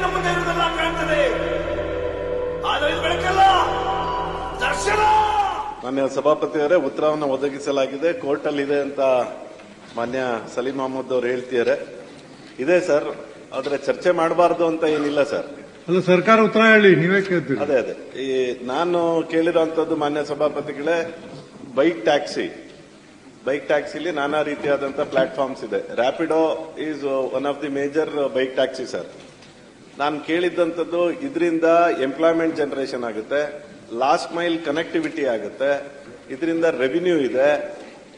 ಕಣ್ಣು ಮುಂದೆ ಇರುವುದೆಲ್ಲ ಕಾಣ್ತದೆ. ಆದರೆ ಇದು ಬೆಳಕಲ್ಲ. ದರ್ಶನ! ಮಾನ್ಯ ಸಭಾಪತಿಯವರೇ ಉತ್ತರವನ್ನು ಒದಗಿಸಲಾಗಿದೆ. ಕೋರ್ಟ್ ಅಲ್ಲಿ ಇದೆ ಅಂತ ಮಾನ್ಯ ಸಲೀಂ ಅಹಮದ್ ಅವರು ಹೇಳ್ತಿದ್ದಾರೆ. ಇದೆ ಸರ್ ಆದ್ರೆ ಚರ್ಚೆ ಮಾಡಬಾರ್ದು ಅಂತ ಏನಿಲ್ಲ ಸರ್. ಅಲ್ಲ ಸರ್ಕಾರ ಉತ್ತರ ಹೇಳಿ ನೀವೇ ಕೇಳ್ತೀರಿ. ಅದೇ ಅದೇ. ಈ ನಾನು ಕೇಳಿರುವಂತದ್ದು ಮಾನ್ಯ ಸಭಾಪತಿಗಳೇ ಬೈಕ್ ಟ್ಯಾಕ್ಸಿ. ಬೈಕ್ ಟ್ಯಾಕ್ಸಿಲಿ ನಾನಾ ರೀತಿಯಾದಂತಹ ಪ್ಲಾಟ್ಫಾರ್ಮ್ಸ್ ಇದೆ. Rapido is one of the major bike taxi sir ನಾನು ಕೇಳಿದ್ದಂಥದ್ದು ಇದರಿಂದ ಎಂಪ್ಲಾಯ್ಮೆಂಟ್ ಜನರೇಷನ್ ಆಗುತ್ತೆ ಲಾಸ್ಟ್ ಮೈಲ್ ಕನೆಕ್ಟಿವಿಟಿ ಆಗುತ್ತೆ, ಇದರಿಂದ ರೆವಿನ್ಯೂ ಇದೆ,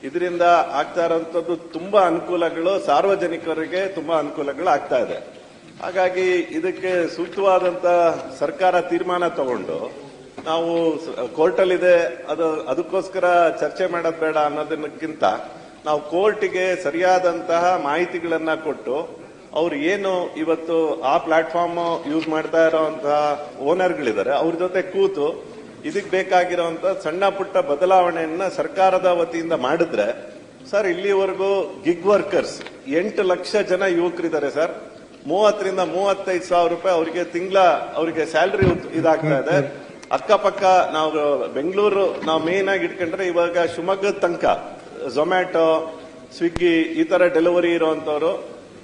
ಇದರಿಂದ ಆಗ್ತಾ ಇರೋಂಥದ್ದು ತುಂಬಾ ಅನುಕೂಲಗಳು, ಸಾರ್ವಜನಿಕರಿಗೆ ತುಂಬಾ ಅನುಕೂಲಗಳು ಆಗ್ತಾ ಇದೆ. ಹಾಗಾಗಿ ಇದಕ್ಕೆ ಸೂಕ್ತವಾದಂತ ಸರ್ಕಾರ ತೀರ್ಮಾನ ತಗೊಂಡು ನಾವು ಕೋರ್ಟಲ್ಲಿದೆ, ಅದು, ಅದಕ್ಕೋಸ್ಕರ ಚರ್ಚೆ ಮಾಡೋದು ಬೇಡ ಅನ್ನೋದಕ್ಕಿಂತ ನಾವು ಕೋರ್ಟಿಗೆ ಸರಿಯಾದಂತಹ ಮಾಹಿತಿಗಳನ್ನು ಕೊಟ್ಟು ಅವ್ರು ಏನು ಇವತ್ತು ಆ ಪ್ಲಾಟ್ಫಾರ್ಮ್ ಯೂಸ್ ಮಾಡ್ತಾ ಇರೋಂತಹ ಓನರ್ಗಳಿದ್ದಾರೆ ಅವ್ರ ಜೊತೆ ಕೂತು ಇದಕ್ಕೆ ಬೇಕಾಗಿರುವಂತ ಸಣ್ಣ ಪುಟ್ಟ ಬದಲಾವಣೆಯನ್ನ ಸರ್ಕಾರದ ವತಿಯಿಂದ ಮಾಡಿದ್ರೆ ಸರ್ ಇಲ್ಲಿವರೆಗೂ ಗಿಗ್ ವರ್ಕರ್ಸ್ ಎಂಟು ಲಕ್ಷ ಜನ ಯುವಕರಿದ್ದಾರೆ ಸರ್. ಮೂವತ್ತರಿಂದ ಮೂವತ್ತೈದು ಸಾವಿರ ರೂಪಾಯಿ ಅವರಿಗೆ ತಿಂಗಳ ಅವರಿಗೆ ಸ್ಯಾಲ್ರಿ ಇದಾಗ್ತಾ ಇದೆ. ಅಕ್ಕಪಕ್ಕ ನಾವು ಬೆಂಗಳೂರು ನಾವು ಮೇನ್ ಆಗಿ ಇಟ್ಕೊಂಡ್ರೆ ಇವಾಗ ಶಿವಮೊಗ್ಗದ ತನಕ ಝೊಮ್ಯಾಟೊ ಸ್ವಿಗ್ಗಿ ಈ ತರ ಡೆಲಿವರಿ ಇರುವಂತವ್ರು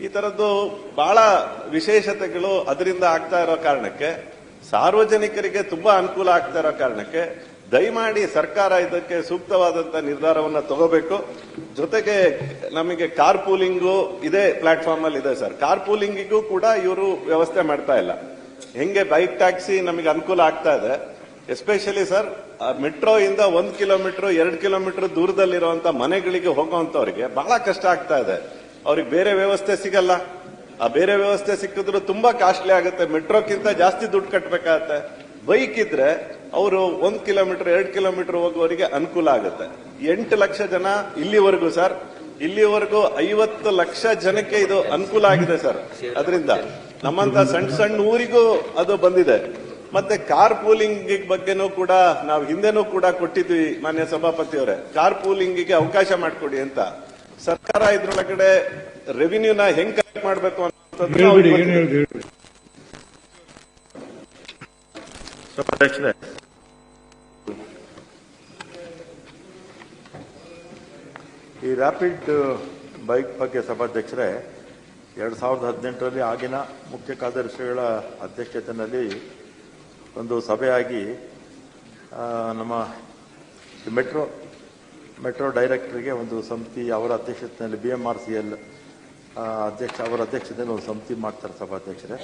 ಈ ತರದ್ದು ಬಹಳ ವಿಶೇಷತೆಗಳು ಅದರಿಂದ ಆಗ್ತಾ ಇರೋ ಕಾರಣಕ್ಕೆ, ಸಾರ್ವಜನಿಕರಿಗೆ ತುಂಬಾ ಅನುಕೂಲ ಆಗ್ತಾ ಇರೋ ಕಾರಣಕ್ಕೆ ದಯಮಾಡಿ ಸರ್ಕಾರ ಇದಕ್ಕೆ ಸೂಕ್ತವಾದಂತ ನಿರ್ಧಾರವನ್ನ ತಗೋಬೇಕು. ಜೊತೆಗೆ ನಮಗೆ ಕಾರ್ ಪೂಲಿಂಗು ಇದೇ ಪ್ಲಾಟ್ಫಾರ್ಮ್ ಅಲ್ಲಿ ಇದೆ ಸರ್. ಕಾರ್ ಪೂಲಿಂಗಿಗೂ ಕೂಡ ಇವರು ವ್ಯವಸ್ಥೆ ಮಾಡ್ತಾ ಇಲ್ಲ. ಹೆಂಗೆ ಬೈಕ್ ಟ್ಯಾಕ್ಸಿ ನಮಗೆ ಅನುಕೂಲ ಆಗ್ತಾ ಇದೆ. ಎಸ್ಪೆಷಲಿ ಸರ್ ಮೆಟ್ರೋ ಇಂದ ಒಂದ್ ಕಿಲೋಮೀಟರ್ ಎರಡು ಕಿಲೋಮೀಟರ್ ದೂರದಲ್ಲಿರುವಂತ ಮನೆಗಳಿಗೆ ಹೋಗುವಂತವ್ರಿಗೆ ಬಹಳ ಕಷ್ಟ ಆಗ್ತಾ ಇದೆ. ಅವ್ರಿಗೆ ಬೇರೆ ವ್ಯವಸ್ಥೆ ಸಿಗಲ್ಲ. ಆ ಬೇರೆ ವ್ಯವಸ್ಥೆ ಸಿಕ್ಕಿದ್ರು ತುಂಬಾ ಕಾಸ್ಟ್ಲಿ ಆಗುತ್ತೆ. ಮೆಟ್ರೋಕ್ಕಿಂತ ಜಾಸ್ತಿ ದುಡ್ಡು ಕಟ್ಟಬೇಕಾಗತ್ತೆ ಬೈಕ್ ಇದ್ರೆ ಅವರು ಒಂದ್ ಕಿಲೋಮೀಟರ್ ಎರಡು ಕಿಲೋಮೀಟರ್ ಹೋಗುವವರಿಗೆ ಅನುಕೂಲ ಆಗುತ್ತೆ. ಎಂಟು ಲಕ್ಷ ಜನ ಇಲ್ಲಿವರೆಗೂ ಸರ್, ಇಲ್ಲಿವರೆಗೂ ಐವತ್ತು ಲಕ್ಷ ಜನಕ್ಕೆ ಇದು ಅನುಕೂಲ ಆಗಿದೆ ಸರ್. ಅದರಿಂದ ನಮ್ಮಂತ ಸಣ್ಣ ಸಣ್ಣ ಊರಿಗೂ ಅದು ಬಂದಿದೆ. ಮತ್ತೆ ಕಾರ್ ಪೂಲಿಂಗ್ ಬಗ್ಗೆನೂ ಕೂಡ ನಾವು ಹಿಂದೆನೂ ಕೂಡ ಕೊಟ್ಟಿದ್ವಿ ಮಾನ್ಯ ಸಭಾಪತಿಯವರೇ. ಕಾರ್ ಪೂಲಿಂಗಿಗೆ ಅವಕಾಶ ಮಾಡಿಕೊಡಿ ಅಂತ. ಸರ್ಕಾರ ಇದ್ರೊಳಗಡೆ ರೆವಿನ್ಯೂನ ಹೆಂಗ್ ಕಲೆಕ್ಟ್ ಮಾಡಬೇಕು ಈ ರ್ಯಾಪಿಡ್ ಬೈಕ್ ಬಗ್ಗೆ ಸಭಾಧ್ಯಕ್ಷರೇ ಎರಡ್ ಸಾವಿರದ ಹದಿನೆಂಟರಲ್ಲಿ ಆಗಿನ ಮುಖ್ಯ ಕಾರ್ಯದರ್ಶಿಗಳ ಅಧ್ಯಕ್ಷತೆಯಲ್ಲಿ ಒಂದು ಸಭೆಯಾಗಿ ಆ, ನಮ್ಮ ಮೆಟ್ರೋ ಮೆಟ್ರೋ ಡೈರೆಕ್ಟರ್ಗೆ ಒಂದು ಸಮಿತಿ, ಅವರ ಅಧ್ಯಕ್ಷತೆಯಲ್ಲಿ B M R C L ಅಧ್ಯಕ್ಷ, ಅವರ ಅಧ್ಯಕ್ಷತೆಯಲ್ಲಿ ಒಂದು ಸಮಿತಿ ಮಾಡ್ತಾರೆ ಸಭಾಧ್ಯಕ್ಷರೇ.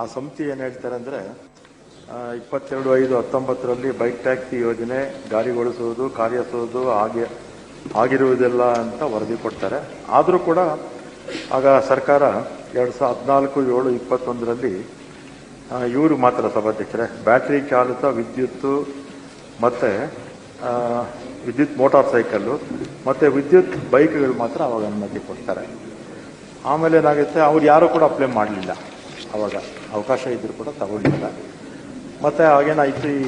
ಆ ಸಮಿತಿ ಏನು ಹೇಳ್ತಾರೆ ಅಂದರೆ ಇಪ್ಪತ್ತೆರಡು, ಐದು, ಹತ್ತೊಂಬತ್ತರಲ್ಲಿ ಬೈಕ್ ಟ್ಯಾಕ್ಸಿ ಯೋಜನೆ ಜಾರಿಗೊಳಿಸುವುದು ಕಾರ್ಯಸುವುದು ಹಾಗೆ ಆಗಿರುವುದಿಲ್ಲ ಅಂತ ವರದಿ ಕೊಡ್ತಾರೆ. ಆದರೂ ಕೂಡ ಆಗ ಸರ್ಕಾರ ಎರಡು ಸಾವಿರದ ಹದಿನಾಲ್ಕು, ಏಳು, ಇಪ್ಪತ್ತೊಂದರಲ್ಲಿ ಇವರು ಮಾತ್ರ ಸಭಾಧ್ಯಕ್ಷರೇ. ಬ್ಯಾಟರಿ ಚಾಲಿತ, ವಿದ್ಯುತ್ತು, ಮತ್ತು ವಿದ್ಯುತ್ ಮೋಟಾರ್ ಸೈಕಲ್ಲು ಮತ್ತು ವಿದ್ಯುತ್ ಬೈಕ್ಗಳು ಮಾತ್ರ ಅವಾಗ ಅನುಮತಿ ಕೊಡ್ತಾರೆ. ಆಮೇಲೆ ಏನಾಗುತ್ತೆ, ಅವ್ರು ಯಾರೂ ಕೂಡ ಅಪ್ಲೈ ಮಾಡಲಿಲ್ಲ. ಅವಾಗ ಅವಕಾಶ ಇದ್ದರೂ ಕೂಡ ತಗೊಂಡಿಲ್ಲ. ಮತ್ತು ಆಗೇನಾಯ್ತು ಈ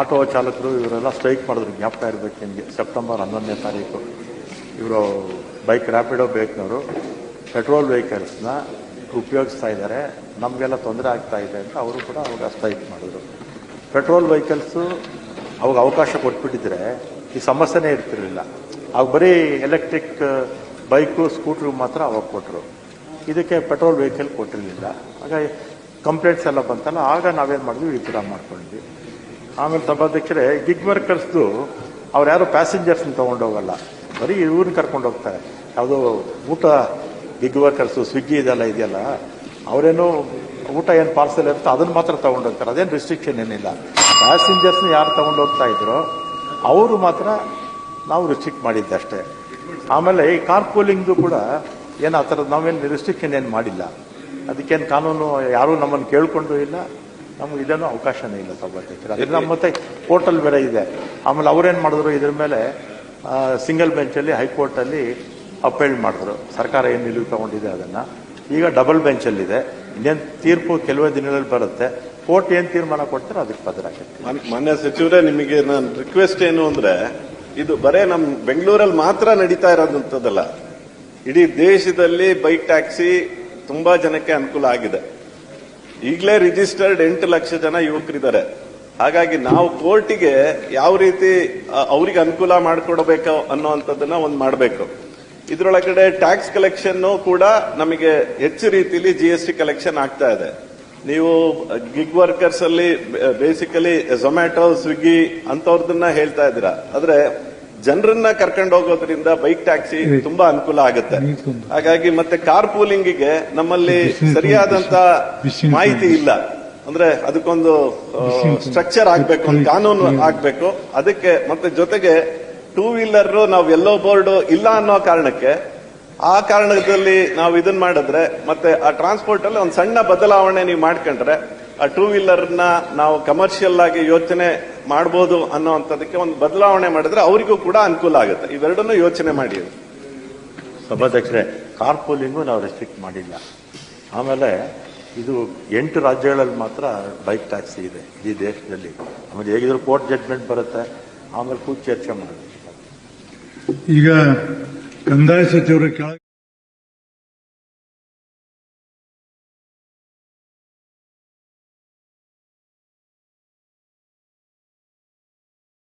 ಆಟೋ ಚಾಲಕರು ಇವರೆಲ್ಲ ಸ್ಟ್ರೈಕ್ ಮಾಡಿದ್ರು. ಜ್ಞಾಪಕ ಇರಬೇಕು ನಿಮಗೆ. ಸೆಪ್ಟೆಂಬರ್ ಹನ್ನೊಂದನೇ ತಾರೀಕು. ಇವರು ಬೈಕ್ ರ್ಯಾಪಿಡೋ ಬೇಕ್ನವರು, ಪೆಟ್ರೋಲ್ ವೆಹಿಕಲ್ಸ್ನ ಉಪಯೋಗಿಸ್ತಾ ಇದ್ದಾರೆ. ನಮಗೆಲ್ಲ ತೊಂದರೆ ಆಗ್ತಾ ಇದೆ ಅಂತ ಅವರು ಕೂಡ ಅವಾಗ ಸ್ಟ್ರೈಕ್ ಮಾಡಿದ್ರು. ಪೆಟ್ರೋಲ್ ವೆಹಿಕಲ್ಸು ಅವಾಗ ಅವಕಾಶ ಕೊಟ್ಬಿಟ್ಟಿದ್ರೆ ಈ ಸಮಸ್ಯೆನೇ ಇರ್ತಿರಲಿಲ್ಲ. ಅವಾಗ ಬರೀ ಎಲೆಕ್ಟ್ರಿಕ್ ಬೈಕು ಸ್ಕೂಟ್ರು ಮಾತ್ರ ಅವಾಗ ಕೊಟ್ಟರು ಇದಕ್ಕೆ ಪೆಟ್ರೋಲ್ ವೆಹಿಕಲ್ ಕೊಟ್ಟಿರಲಿಲ್ಲ. ಹಾಗಾಗಿ ಕಂಪ್ಲೇಂಟ್ಸ್ ಎಲ್ಲ ಬಂತಲ್ಲ, ಆಗ ನಾವೇನು ಮಾಡಿದ್ವಿ ವಿತ್ಡ್ರಾ ಮಾಡ್ಕೊಂಡ್ವಿ. ಆಮೇಲೆ ಸಭಾಧ್ಯಕ್ಷರೇ ಗಿಗ್ ವರ್ಕರ್ಸ್ದು ಅವ್ರು ಯಾರು ಪ್ಯಾಸೆಂಜರ್ಸ್ನ ತೊಗೊಂಡೋಗಲ್ಲ. ಬರೀ ಇವ್ರನ್ನ ಕರ್ಕೊಂಡು ಹೋಗ್ತಾರೆ. ಯಾವುದೋ ಊಟ ಗಿಗ್ ವರ್ಕರ್ಸು ಸ್ವಿಗ್ಗಿ ಇದೆಲ್ಲ ಇದೆಯಲ್ಲ, ಅವರೇನು ಊಟ ಏನು ಪಾರ್ಸಲ್ ಇರುತ್ತೋ ಅದನ್ನು ಮಾತ್ರ ತಗೊಂಡೋಗ್ತಾರೆ. ಅದೇನು ರಿಸ್ಟ್ರಿಕ್ಷನ್ ಏನಿಲ್ಲ. ಪ್ಯಾಸೆಂಜರ್ಸ್ನ ಯಾರು ತಗೊಂಡೋಗ್ತಾ ಇದ್ರು, ಅವರು ಮಾತ್ರ ನಾವು ರಿಸ್ಟ್ರಿಕ್ಟ್ ಮಾಡಿದ್ದೆ ಅಷ್ಟೇ ಆಮೇಲೆ ಈ ಕಾರ್ ಪೂಲಿಂಗ್ದು ಕೂಡ ಏನು ಆ ಥರದ್ದು ನಾವೇನು ರಿಸ್ಟ್ರಿಕ್ಷನ್ ಏನು ಮಾಡಿಲ್ಲ. ಅದಕ್ಕೇನು ಕಾನೂನು, ಯಾರೂ ನಮ್ಮನ್ನು ಕೇಳಿಕೊಂಡು ಇಲ್ಲ. ನಮ್ಗೆ ಇದೇನೋ ಅವಕಾಶನೇ ಇಲ್ಲ ಸಭಾಧ್ಯಕ್ಷರು ಅದ್ರ ನಮ್ಮ ಮತ್ತೆ ಕೋರ್ಟಲ್ಲಿ ಬೇರೆ ಇದೆ. ಆಮೇಲೆ ಅವ್ರೇನು ಮಾಡಿದ್ರು, ಇದ್ರ ಮೇಲೆ ಸಿಂಗಲ್ ಬೆಂಚಲ್ಲಿ ಹೈಕೋರ್ಟಲ್ಲಿ ಅಪೀಲ್ ಮಾಡಿದ್ರು. ಸರ್ಕಾರ ಏನು ನಿಲುವು ತಗೊಂಡಿದೆ ಅದನ್ನು. ಈಗ ಡಬಲ್ ಬೆಂಚಲ್ಲಿದೆ ಇನ್ನೇನು ತೀರ್ಪು ಕೆಲವೇ ದಿನಗಳಲ್ಲಿ ಬರುತ್ತೆ. ಕೋರ್ಟ್ ಏನು ತೀರ್ಮಾನ ಕೊಡ್ತಾರೆ ಅದಕ್ಕೆ ಬದಲಾಗುತ್ತೆ. ಮಾನ್- ಮಾನ್ಯ ಸಚಿವರೇ, ನಿಮಗೆ ನಾನು ರಿಕ್ವೆಸ್ಟ್ ಏನು ಅಂದ್ರೆ, ಇದು ಬರೇ ನಮ್ ಬೆಂಗಳೂರಲ್ಲಿ ಮಾತ್ರ ನಡೀತಾ ಇರೋದಂಥದ್ದಲ್ಲ. ಇಡೀ ದೇಶದಲ್ಲಿ ಬೈಕ್ ಟ್ಯಾಕ್ಸಿ ತುಂಬಾ ಜನಕ್ಕೆ ಅನುಕೂಲ ಆಗಿದೆ. ಈಗಲೇ ರಿಜಿಸ್ಟರ್ಡ್ ಎಂಟು ಲಕ್ಷ ಜನ ಯುವಕರಿದ್ದಾರೆ. ಹಾಗಾಗಿ ನಾವು ಕೋರ್ಟಿಗೆ ಯಾವ ರೀತಿ ಅವರಿಗೆ ಅನುಕೂಲ ಮಾಡಿಕೊಡಬೇಕು ಅನ್ನುವಂಥದ್ದನ್ನ ಒಂದು ಮಾಡಬೇಕು. ಇದರೊಳಗಡೆ ಟ್ಯಾಕ್ಸ್ ಕಲೆಕ್ಷನ್ ಕೂಡ ನಮಗೆ ಹೆಚ್ಚು ರೀತಿಯಲ್ಲಿ ಜಿ ಎಸ್ ಕಲೆಕ್ಷನ್ ಆಗ್ತಾ ಇದೆ. ನೀವು ಗಿಗ್ ವರ್ಕರ್ಸ್ ಅಲ್ಲಿ ಬೇಸಿಕಲಿ ಝೊಮ್ಯಾಟೊ ಸ್ವಿಗ್ಗಿ ಅಂತವ್ರದನ್ನ ಹೇಳ್ತಾ ಇದ್ದೀರಾ. ಆದ್ರೆ ಜನರನ್ನ ಕರ್ಕೊಂಡು ಹೋಗೋದ್ರಿಂದ ಬೈಕ್ ಟ್ಯಾಕ್ಸಿ ತುಂಬಾ ಅನುಕೂಲ ಆಗುತ್ತೆ. ಹಾಗಾಗಿ ಮತ್ತೆ ಕಾರ್ ಪೂಲಿಂಗಿಗೆ ನಮ್ಮಲ್ಲಿ ಸರಿಯಾದಂತ ಮಾಹಿತಿ ಇಲ್ಲ. ಅಂದ್ರೆ ಅದಕ್ಕೊಂದು ಸ್ಟ್ರಕ್ಚರ್ ಆಗ್ಬೇಕು ಒಂದು ಕಾನೂನು ಆಗ್ಬೇಕು. ಅದಕ್ಕೆ ಮತ್ತೆ ಜೊತೆಗೆ ಟೂ ವೀಲರ್ ನಾವು ಎಲ್ಲೋ ಬೋರ್ಡ್ ಇಲ್ಲ ಅನ್ನೋ ಕಾರಣಕ್ಕೆ ಆ ಕಾರಣದಲ್ಲಿ ನಾವು ಇದನ್ನ ಮಾಡಿದ್ರೆ ಮತ್ತೆ ಆ ಟ್ರಾನ್ಸ್ಪೋರ್ಟ್ ಅಲ್ಲಿ ಒಂದು ಸಣ್ಣ ಬದಲಾವಣೆ ನೀವು ಮಾಡ್ಕೊಂಡ್ರೆ ಆ ಟೂ ವೀಲರ್ನ ನಾವು ಕಮರ್ಷಿಯಲ್ ಆಗಿ ಯೋಚನೆ ಮಾಡಬಹುದು ಅನ್ನೋಂಥದಕ್ಕೆ ಒಂದು ಬದಲಾವಣೆ ಮಾಡಿದ್ರೆ ಅವರಿಗೂ ಕೂಡ ಅನುಕೂಲ ಆಗುತ್ತೆ. ಇವೆರಡನ್ನೂ ಯೋಚನೆ ಮಾಡಿ ಸಭಾಧ್ಯಕ್ಷರೇ ಕಾರ್ ಪೂಲಿಂಗು ನಾವು ರೆಸ್ಟ್ರಿಕ್ಟ್ ಮಾಡಿಲ್ಲ. ಆಮೇಲೆ ಇದು ಎಂಟು ರಾಜ್ಯಗಳಲ್ಲಿ ಮಾತ್ರ ಬೈಕ್ ಟ್ಯಾಕ್ಸಿ ಇದೆ. ಈ ದೇಶದಲ್ಲಿ. ಆಮೇಲೆ ಹೇಗಿದ್ರು ಕೋರ್ಟ್ ಜಡ್ಜ್ಮೆಂಟ್ ಬರುತ್ತೆ. ಆಮೇಲೆ ಕೂತ್ ಚರ್ಚೆ ಮಾಡೋದು. ಈಗ Candace Teorecal.